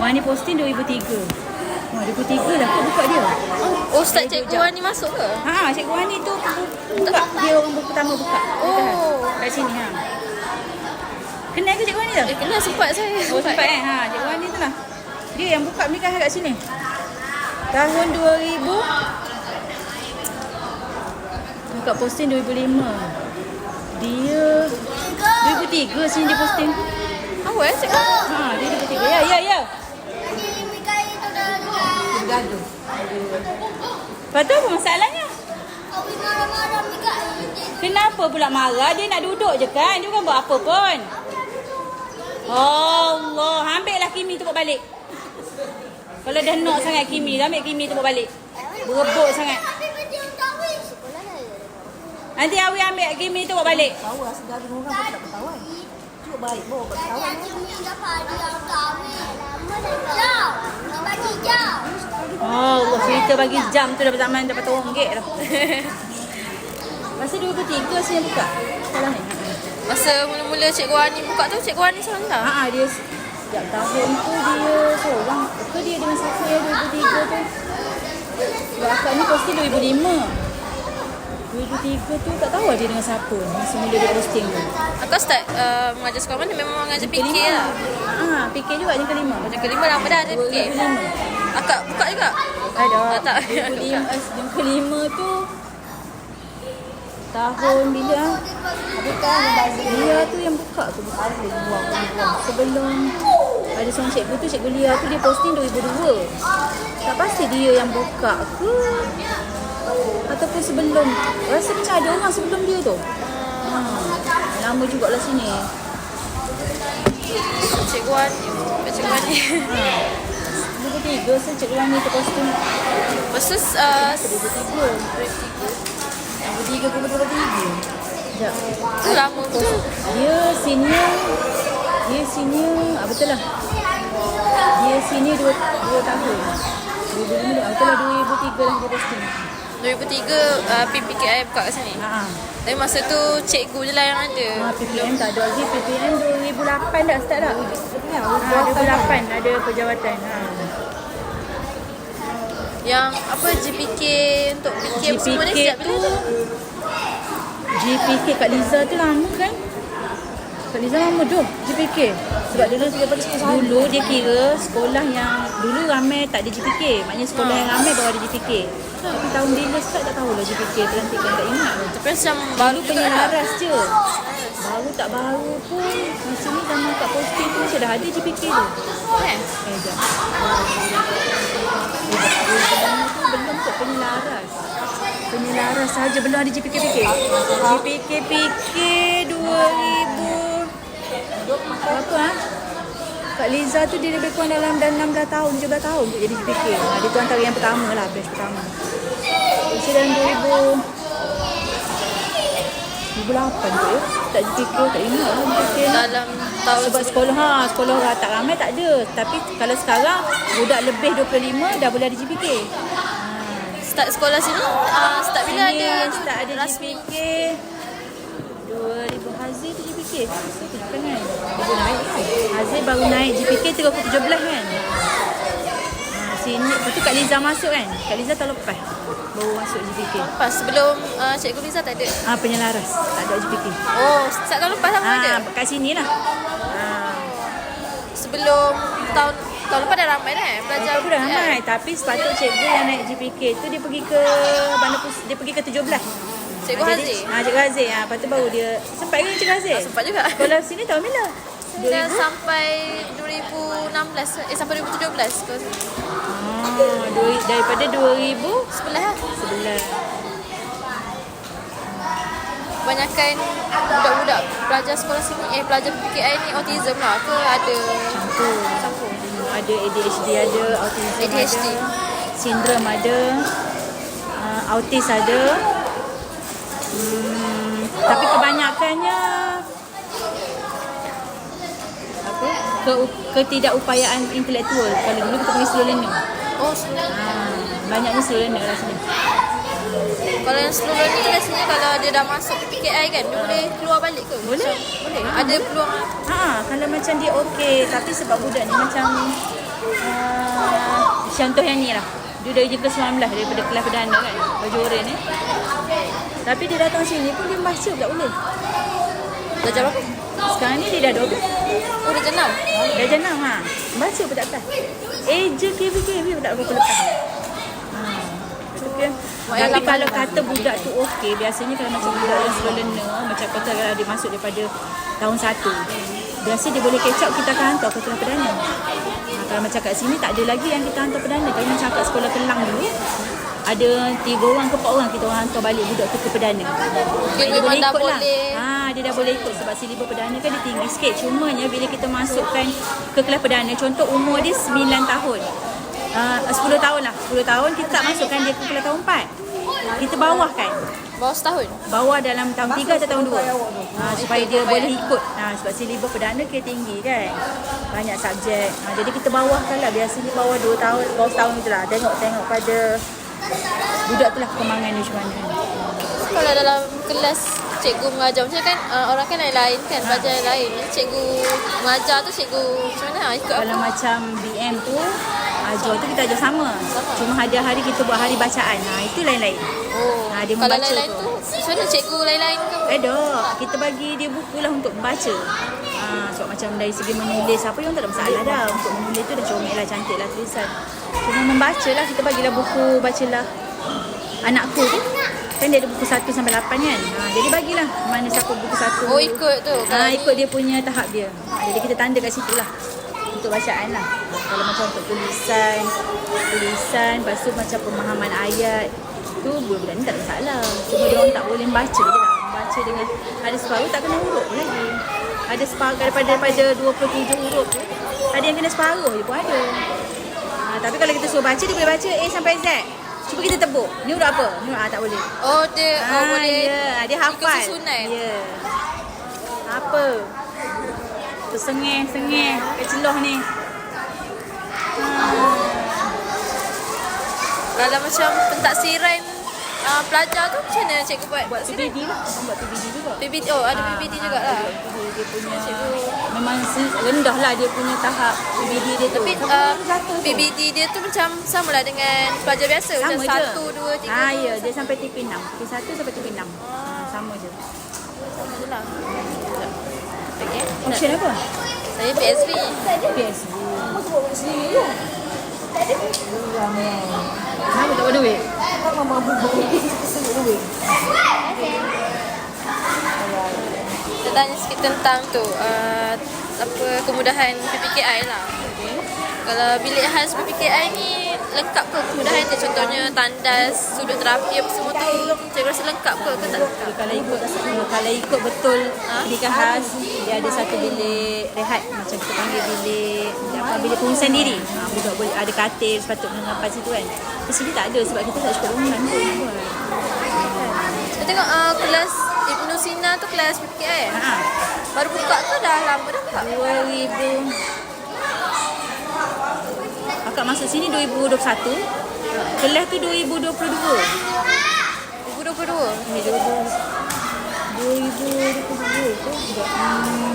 Wani posting 2003. Wah, 2003 dah kot buka dia. Oh, start cikgu Wan ni masuk ke? Ha, Cikgu Wani tu buka. Dia orang pertama buka. Oh. Kat sini ha. Kenal ke Cikgu Wani tu? Eh, kenal sempat saya. Oh, sempat eh. Ha, Cikgu Wani tu lah. Dia yang buka nikah kat sini. Tahun 2000 Buka posting 2005 Dia 2003 sini dia posting Awal eh, cikgu? Ha, dia Lepas tu apa masalahnya? Awi marah-marah Mika. Kenapa pula marah? Dia nak duduk je kan? Dia bukan buat apa pun Allah Ambil lah Kimi tu bawa balik Kalau dah nak sangat Kimi Ambil Kimi tu bawa balik Berebut sangat. Nanti Awi ambil Kimi tu bawa balik Tahu lah segala orang pun tak bertawan. Cuba baik bawa kat Tadi kawan. Haji Mi dapat hadiah untuk Cerita bagi jam tu dapat zaman dapat RM1 dah. Masa 2003 sini buka sekolah ni. Masa mula-mula cikgu Wan ni buka tu, cikgu Wan ni seorang tak? ha dia setiap tahun tu dia seorang. Ke dia dengan siapa ya 2003 tu? Sebab akak ni posting 2005. 2003 tu tak tahu lah dia dengan siapa masa mula dia posting tu. Akak start uh, mengajar sekolah mana memang mengajar PK lah. Ha, PK juga yang kelima. Macam kelima lama dah ada PK. 2005. Akak buka juga? Ada. Tak, tak. 2005 yang kelima tu tahun bila ah? Lia tu yang buka tu bukan dia buang buang sebelum ada seorang cikgu tu cikgu Lia tu dia posting 2002 tak pasti dia yang buka ke ataupun sebelum rasa macam ada orang sebelum dia tu ha. lama jugalah sini Cikgu Wan. Cikgu Wan ni. ha. 2003 so cikgu Wani tu posting Versus uh, 2003 2003 ke 2003 Sekejap tu lama betul. Dia senior Dia senior ah, Betul lah Dia senior 2, 2 tahun 2005 ah, Betul lah 2003 lah dia posting 2003 uh, PPKI buka kat sini. Haa Tapi masa tu cikgu je lah yang ada. Ah, PPM tak ada lagi PPM 2008 dah start dah Ah, 2008 ada perjawatan ha. Yang apa GPK untuk PK apa semua ni GPK sejak tu? GPK Kak Liza tu lama kan? Kak Liza lama tu GPK Sebab dulu Dulu dia kira sekolah yang Dulu ramai tak ada GPK Maknanya sekolah yang ramai baru ada GPK Tapi tahun bila start tak tahulah GPK Terlantikkan tak ingat pun Tapi macam Baru juga lah. penyelaras je. Baru tak baru pun Di sini zaman kat posting tu Macam dah ada GPK tu. Eh? Eh. Eh jap Sebenarnya tu belum kot penyelaras Penyelaras saja belum ada GPK PK GPK PK 2000 Berapa ah? Kak Liza tu dia lebih kurang dalam dalam 16 tahun, 17 tahun untuk jadi GPK. Ha, dia tu antara yang pertama lah, batch pertama. Macam dalam 2000 2008 tu ya. Tak GPK, tak ingat lah ni. Dalam tahun Sebab sekolah ha, sekolah tak ramai tak ada. Tapi kalau sekarang budak lebih 25 dah boleh ada GPK. Start sekolah sini uh, start bila ada start ada rasmi GPK 2000 Hazir tu GPK. Satu kan kan? Naik kan? Hazir baru naik GPK 317 kan? Ha, sini, lepas tu Kak Liza masuk kan? Kak Liza tahun lepas baru masuk GPK. lepas sebelum uh, Cikgu Liza tak ada. Ah penyelaras, tak ada GPK. Oh, start tahun lepas sama ada. Ah, kat sini lah. Ah. Sebelum tahun tahun lepas dah ramai dah eh belajar. Aku dah ramai Tapi sepatut cikgu yang naik GPK tu Dia pergi ke Bandar Pus Dia pergi ke 17 Cikgu Ah, Hazir. Ah, Cikgu Hazir ah, Lepas tu baru dia Sempat ke Cikgu Hazir? Ah, sempat juga. Sekolah sini tahun bila? Dah sampai 2016 eh sampai 2017 ke Ah, dua, daripada 2011 sebelah lah. Kebanyakan budak-budak pelajar sekolah sini eh pelajar PKI ni autism lah ke ada Campur campur. Ada ADHD ada Autism ADHD. ada Sindrom ada uh, Autis ada. Hmm, Tapi kebanyakannya apa? Ke, ketidakupayaan intelektual. Kalau dulu kita panggil slow learner. Oh, slow. ha, banyaknya slow learner lah sini Kalau yang slow learning tu biasanya kalau dia dah masuk PKI kan dia boleh keluar balik ke? Boleh. Macam, boleh. Ada peluang ha, kalau macam dia okey tapi sebab budak ni macam uh, contoh yang ni lah. Dia dari ke 19 daripada kelas perdana kan. Baju oren ni. Tapi dia datang sini pun dia baca pula boleh. Belajar apa? Sekarang ni dia dah 12. Oh, dia jenam. Dah jenam ha. Baca pun tak. Eh je KV-KV pun tak berapa lepas. Ha. Tapi, tapi kalau kata budak tu okey, biasanya kalau macam budak yang slow learner, macam kata kalau dia masuk daripada tahun satu, biasa dia boleh catch up, kita akan hantar ke kelas perdana. Ha, kalau macam kat sini tak ada lagi yang kita hantar perdana. Kalau macam kat sekolah Kelang dulu, ada tiga orang ke empat orang kita orang hantar balik budak tu ke perdana. Dia memang dah ikut lah. boleh. Ha, dia dah boleh ikut sebab silibus perdana kan dia tinggi sikit. Cumanya bila kita masukkan ke kelas perdana, contoh umur dia 9 tahun. Uh, 10 tahun lah. 10 tahun kita tak masukkan dia ke kelas tahun 4. Kita bawah kan. Bawah setahun. Bawah dalam tahun 3 atau tahun 2. Ha, supaya dia boleh ikut. Ha, sebab silibus perdana kira tinggi kan. Banyak subjek. Ha, jadi kita bawahkan lah. Biasanya bawah 2 tahun, bawah setahun je lah. Tengok-tengok pada budak tu lah perkembangan dia macam mana. Kalau dalam kelas cikgu mengajar macam kan uh, orang kan lain-lain kan belajar yang lain. Cikgu mengajar tu cikgu macam mana? Ah, Ikut Kalau apa? macam BM tu Ajar tu kita ajar sama. Cuma hari-hari kita buat hari bacaan. Ha, itu lain-lain. Oh, Ah, dia kalau membaca lain-lain tu. tu macam mana cikgu lain-lain ke? Eh dok, kita bagi dia buku lah untuk membaca. Ha, sebab macam dari segi menulis apa yang tak ada masalah dah. Untuk menulis tu dah comel lah, cantik lah tulisan. Cuma membaca lah, kita bagilah buku, bacalah anakku tu. Kan dia ada buku 1 sampai 8 kan. Ha, jadi bagilah mana siapa buku 1. Oh ikut tu. Ha, ikut dia punya tahap dia. Ha, jadi kita tanda kat situ lah. Untuk bacaan lah. Kalau macam untuk tulisan, tulisan, lepas tu macam pemahaman ayat. Tu budak-budak ni tak ada masalah. Cuma dia orang tak boleh baca je lah. Baca dengan ada separuh tak kena huruf pun lagi. Ada separuh daripada, daripada 27 huruf tu. Ada yang kena separuh je pun ada. Ha, tapi kalau kita suruh baca, dia boleh baca A sampai Z. Cuba kita tebuk. Ni huruf apa? Ni huruf A tak boleh. Oh dia oh Ah, boleh ya. Dia hafal. ikut susunan. Ya. Apa? Tersengih-sengih kat celoh ni. Kalau macam pentaksiran uh, pelajar tu macam mana cikgu buat? Buat PBD lah. Buat PBD juga. PBD oh ada PBD Ah, jugalah. Dia, dia, dia punya memang se- rendah lah dia punya tahap PBD dia tu. Tapi uh, tu. PBD dia tu macam sama lah dengan pelajar biasa sama macam je. satu, dua, tiga Ah tu. ya, dia sampai TP6. TP1 sampai TP6. Ah, sama je. Sama je lah. Okay. Option apa? Saya PSV. PSB. Kenapa tak ada duit? Saya tanya sikit tentang tu uh, apa kemudahan PPKI lah. Kalau bilik khas PPKI ni lengkap ke? Kemudahan dia contohnya tandas, sudut terapi apa semua tu. Cikgu rasa lengkap ke ke tak lengkap? kalau ikut kalau ikut betul pendidikan khas dia ada satu bilik rehat macam kita panggil bilik apa bilik pengurusan diri. Ha, budak boleh ada katil sepatutnya lepas situ kan. Di sini tak ada sebab kita tak cukup bangunan pun Saya tengok uh, kelas Ibnu Sina tu kelas PPKI eh? ha, Baru buka ke dah lama dah buka? 2000 Akak masuk sini 2021 Kelas tu 2022 2022. Ni 2022 2022 tu. Hmm,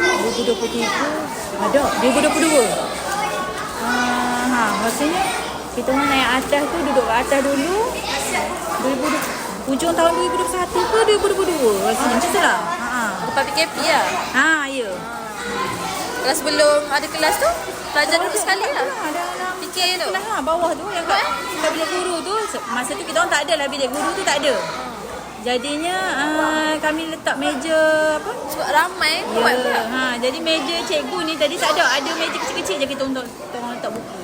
2023 ada. 2022 ah, ha, maksudnya kita orang naik atas tu duduk kat atas dulu. 2020 hujung tahun 2021 ke 2022 rasanya macam tu lah. Ha, Lepas PKP lah. ha, ya. Kelas sebelum ada kelas tu, pelajar duduk sekali lah. dalam Fikir tu. Kelas lah bawah tu yang kat, kat bilik guru tu masa tu kita orang tak ada lah bilik guru tu tak ada jadinya uh, kami letak meja apa Sebab ramai kuat Ya, pula. ha, jadi meja cikgu ni tadi tak ada. Ada meja kecil-kecil je kita untuk kita orang letak buku.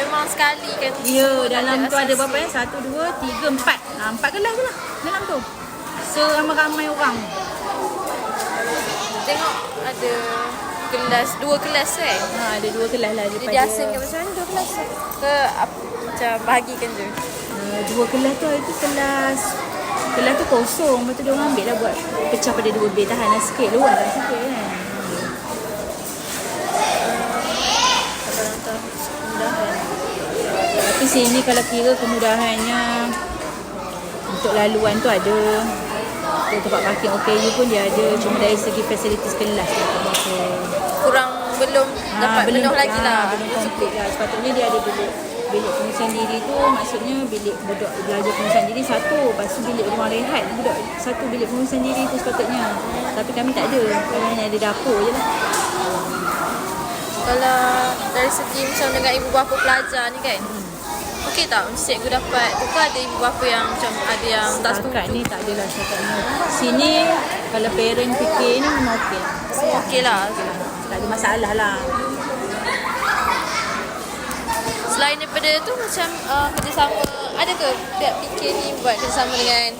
Memang sekali kan. Ya, tak dalam tu ada berapa ya? Satu, dua, tiga, empat. Ha, empat kelas tu lah dalam tu. Seramai-ramai orang. Tengok ada kelas, dua kelas kan. Ha, ada dua kelas lah daripada. dia asingkan macam mana dua kelas tu? Ke apa, macam bahagikan je. Uh, dua kelas tu itu kelas kelas tu kosong. Lepas tu dia orang ambil lah buat pecah pada dua bay. Tahan lah sikit. Luar lah sikit kan. Tapi sini kalau kira kemudahannya untuk laluan tu ada. Untuk tempat parking OKU pun dia ada. Cuma dari segi fasilitis kelas lah. Berapa. Kurang belum dapat penuh lagi ah, lah. Belum komplit lah. Sepatutnya dia ada bilik bilik pengungsian diri tu maksudnya bilik budak belajar pengungsian diri satu lepas tu bilik rumah rehat budak satu bilik pengungsian diri tu sepatutnya tapi kami tak ada kami hanya ada dapur je lah Kalau dari segi macam dengan ibu bapa pelajar ni kan. Okey tak macam cikgu dapat bukan ada ibu bapa yang macam ada yang tak setakat ni tak adalah setakat ni sini kalau parent fikir ni memang okey Okey lah. tak ada masalah lah Selain daripada tu macam uh, kerjasama ada ke pihak fikir ni buat kerjasama dengan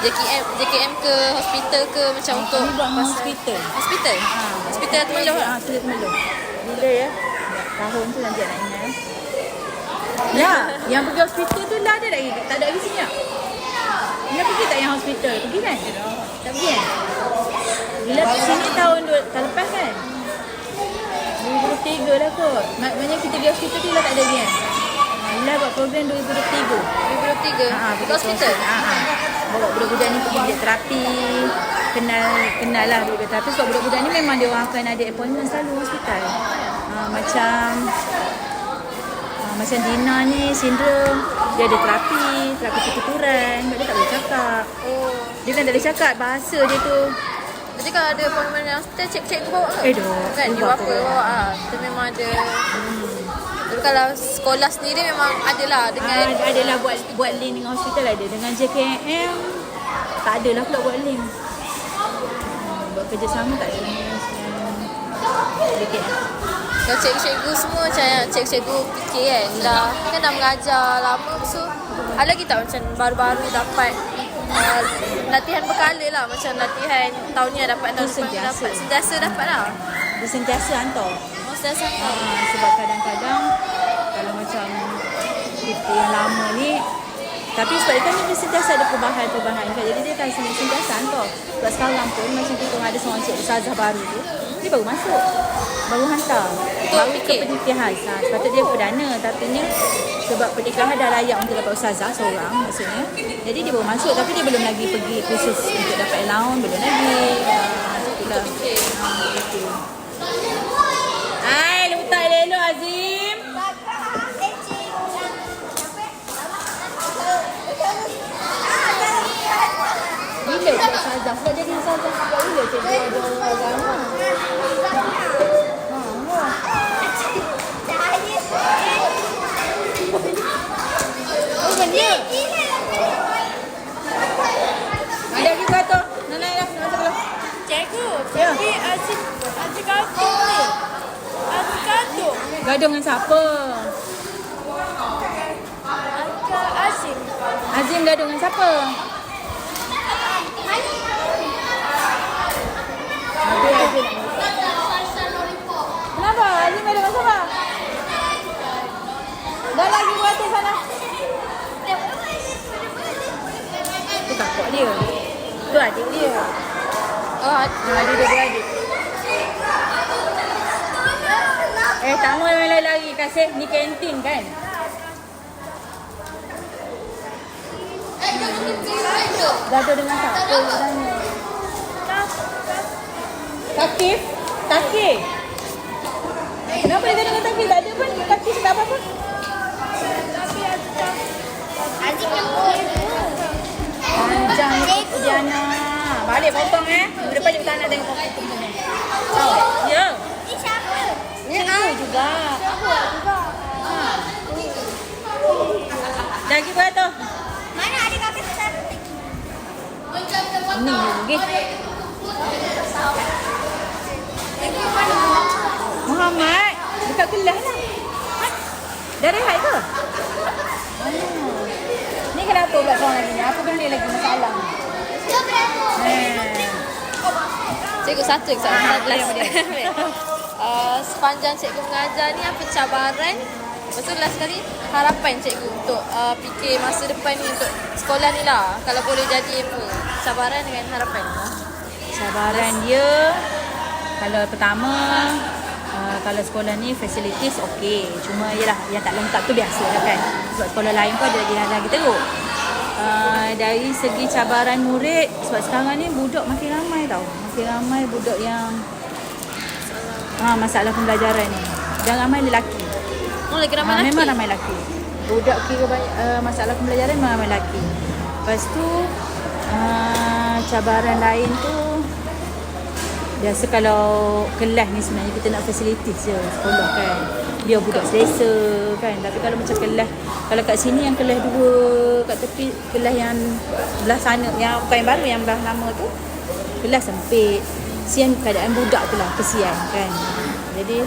JKM JKM ke hospital ke macam untuk buat pasal- hospital. Hospital. Hospital Temeloh lah. Ah, Kulit Temeloh. Bila ya? Tahun tu nanti nak ingat. Ya, yang pergi hospital tu lah ada lagi. Tak ada lagi sini tak? Bila pergi tak yang hospital? Pergi kan? Tak pergi kan? Bila sini tahun dua, tahun lepas kan? 2023 lah kot. Mak- Maknanya kita pergi hospital tu lah tak ada lagi kan? Ha, Ila buat program 2023. 2023 Ha, ke hospital. Ha, ha. Bawa budak-budak ni pergi terapi. Kenal kenal lah bilik terapi. Sebab budak-budak ni memang dia orang akan ada appointment selalu hospital. Ha, macam ha, macam Dina ni sindrom. Dia ada terapi, terapi. Sebab dia tak boleh cakap. Oh. Dia kan tak boleh cakap bahasa dia tu. Jadi kalau ada appointment yang hospital cek-cek bawa ke? Eh, dah. Kan bapa ke. bawa ah. Dia memang ada. Tapi kalau sekolah sendiri memang ada lah dengan Ha, adalah buat buat link dengan hospital ada. Dengan JKM tak adalah pula buat link. Hmm, buat kerjasama tak ada dengan dengan JKM. Kalau cikgu-cikgu semua macam yang cikgu-cikgu fikir kan dah kan dah mengajar lama so ada lagi tak macam baru-baru dapat uh, latihan berkala lah macam latihan tahun ni dapat tahun Itu sentiasa. dapat sentiasa dapat lah Dia sentiasa hantar. oh sentiasa Ha, sebab kadang-kadang kalau macam kita yang lama ni tapi sebab kan dia sentiasa ada perubahan-perubahan kan. Jadi dia akan sen- sentiasa hantar. Sebab sekarang pun macam kita ada seorang cik ustazah baru tu, dia baru masuk. Baru hantar. Untuk baru fikir? ke penelitian. Ha, sepatutnya dia perdana tapi ni sebab pernikahan dah layak untuk dapat ustazah seorang maksudnya. Jadi dia baru masuk tapi dia belum lagi pergi khusus untuk dapat allowance, belum lagi. Ha, itulah. Ha, betul. Hai, letak elok Azim. Bila dia ustazah? Sebab jadi ustazah sejak bila cikgu ada agama? Oh, benda. Ada lagi batu. Nak naik lah. Nak masuk lah. Cikgu, Ya. tapi asyik asyik kata ni. Asyik kata. Gaduh dengan siapa? Asyik. Azim gaduh dengan siapa? Habis Azim. Kenapa? Azim gaduh dengan siapa? Dah lagi buat atas sana. Tu kakak dia. Tu adik dia. oh dia dia beradik. Eh, tak mau main lari-lari. Kasih ni kantin kan? Gaduh dengan siapa? Nak tanya. Takif? Takif? Kenapa dia dengan Takif? Tak ada pun. Takif tak apa-apa. Yang. Panjang Diana. Balik potong eh. Minggu depan kita nak tengok potong. Oh, ya. Ni siapa? Juga. Dah pergi beratur. Mana adik kakak siapa? Ni lagi. Muhammad. Dekat kelas lah. Dah rehat ke? Oh. Ni kenapa pula kau lagi ni? Apa benda lagi masalah? Eh. cikgu satu ke satu Ah, last uh, sepanjang cikgu mengajar ni apa cabaran Lepas tu last sekali harapan cikgu untuk uh, fikir masa depan ni untuk sekolah ni lah kalau boleh jadi apa cabaran dengan harapan Cabaran dia kalau pertama uh, kalau sekolah ni facilities okey. Cuma yalah yang tak lengkap tu biasa lah kan. Sebab sekolah lain pun ada lagi lagi teruk. Uh, dari segi cabaran murid sebab sekarang ni budak makin ramai tau. Makin ramai budak yang Ha, masalah pembelajaran ni. Dan ramai lelaki. Oh, lagi ramai Ha, lelaki. memang ramai lelaki. Budak kira banyak, uh, masalah pembelajaran memang ramai lelaki. Lepas tu uh, cabaran lain tu biasa kalau kelas ni sebenarnya kita nak facilities je sekolah kan. Dia budak selesa kan. Tapi kalau macam kelas kalau kat sini yang kelas dua kat tepi kelas yang belah sana yang bukan yang baru yang belah lama tu kelas sempit. Sian keadaan budak tu lah kesian kan. Jadi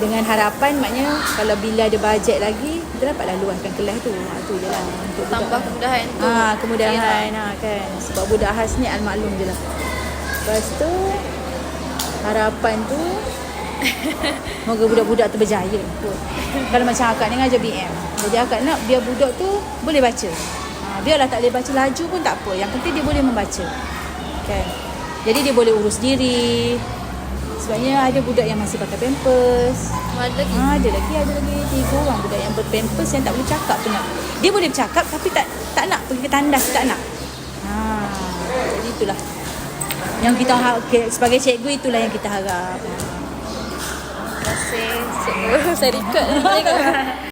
dengan harapan maknanya kalau bila ada bajet lagi kita dapatlah luaskan kelas tu. Ha, tu je lah untuk. Tambah kemudahan tu. Ah, kemudahan ha, kan. Sebab budak khas ni al-maklum je lah. Lepas tu harapan tu Moga budak-budak tu berjaya kot. Kalau macam akak ni ngajar BM. Jadi akak nak biar budak tu boleh baca. Ha, biarlah tak boleh baca laju pun tak apa. Yang penting dia boleh membaca. Kan? Jadi dia boleh urus diri. Sebabnya ada budak yang masih pakai pampers. Ada lagi. Ha, ada lagi, ada lagi tiga orang budak yang berpampers yang tak boleh cakap pun nak. Dia boleh bercakap tapi tak tak nak pergi ke tandas tak nak. Ha, jadi itulah. Yang kita ha- ke- sebagai cikgu itulah yang kita harap. Terima kasih. Cikgu. Saya record.